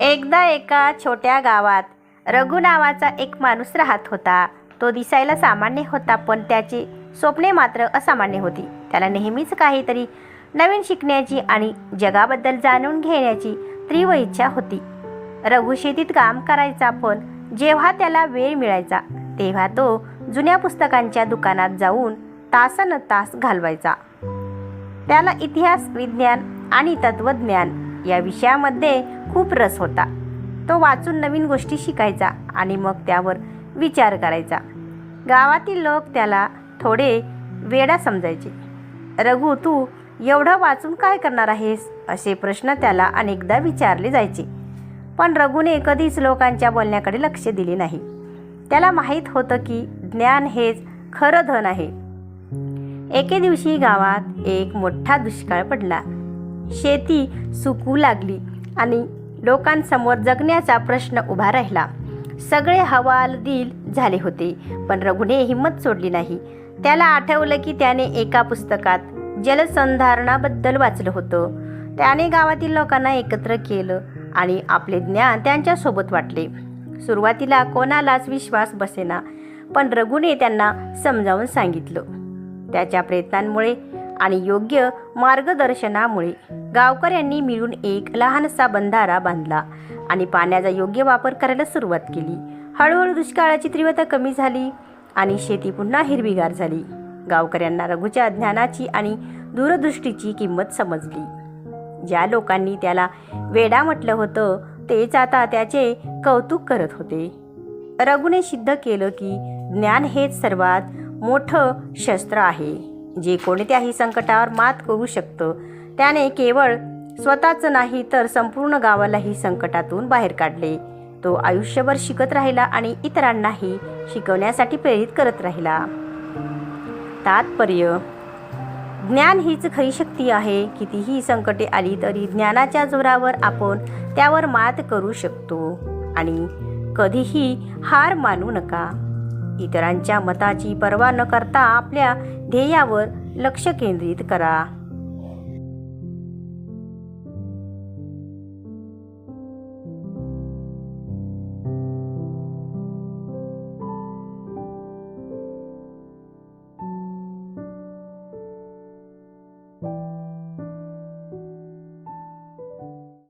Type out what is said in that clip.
एकदा एका छोट्या गावात रघु नावाचा एक माणूस राहत होता. तो दिसायला सामान्य होता पण त्याची स्वप्ने मात्र असामान्य होती. त्याला नेहमीच काहीतरी नवीन शिकण्याची आणि जगाबद्दल जाणून घेण्याची तीव्र इच्छा होती. रघु शेतीत काम करायचा पण जेव्हा त्याला वेळ मिळायचा तेव्हा तो जुन्या पुस्तकांच्या दुकानात जाऊन तासन तास घालवायचा. त्याला इतिहास विज्ञान आणि तत्त्वज्ञान या विषयामध्ये खूप रस होता. तो वाचून नवीन गोष्टी शिकायचा आणि मग त्यावर विचार करायचा. गावातील लोक त्याला थोडे वेडा समजायचे. रघु तू एवढं वाचून काय करणार आहेस? असे प्रश्न त्याला अनेकदा विचारले जायचे. पण रघुने कधीच लोकांच्या बोलण्याकडे लक्ष दिले नाही. त्याला माहीत होतं की ज्ञान हेच खरं धन आहे. एके दिवशी गावात एक मोठा दुष्काळ पडला. शेती सुकू लागली आणि लोकांसमोर जगण्याचा प्रश्न उभा राहिला. सगळे हवालदिल झाले होते पण रघुने हिंमत सोडली नाही. त्याला आठवलं की त्याने एका पुस्तकात जलसंधारणाबद्दल वाचलं होतं. त्याने गावातील लोकांना एकत्र केलं आणि आपले ज्ञान त्यांच्यासोबत वाटले. सुरुवातीला कोणालाच विश्वास बसेना पण रघुने त्यांना समजावून सांगितलं. त्याच्या प्रयत्नांमुळे आणि योग्य मार्गदर्शनामुळे गावकऱ्यांनी मिळून एक लहानसा बंधारा बांधला आणि पाण्याचा योग्य वापर करायला सुरुवात केली. हळूहळू दुष्काळाची तीव्रता कमी झाली आणि शेती पुन्हा हिरवीगार झाली. गावकऱ्यांना रघुच्या ज्ञानाची आणि दूरदृष्टीची किंमत समजली. ज्या लोकांनी त्याला वेडा म्हटलं होतं तेच आता त्याचे कौतुक करत होते. रघुने सिद्ध केलं की ज्ञान हेच सर्वात मोठं शस्त्र आहे. जे कोणत्याही संकटावर मात करू शकतं. त्याने केवळ स्वतःचं नाही तर संपूर्ण गावालाही संकटातून बाहेर काढले. तो आयुष्यभर शिकत राहिला आणि इतरांनाही शिकवण्यासाठी प्रेरित करत राहिला. तात्पर्य. ज्ञान हीच खरी शक्ती आहे. कितीही संकटे आली तरी ज्ञानाच्या जोरावर आपण त्यावर मात करू शकतो. आणि कधीही हार मानू नका. इतरांच्या मताची पर्वा न करता आपल्या ध्येयावर लक्ष केंद्रित करा.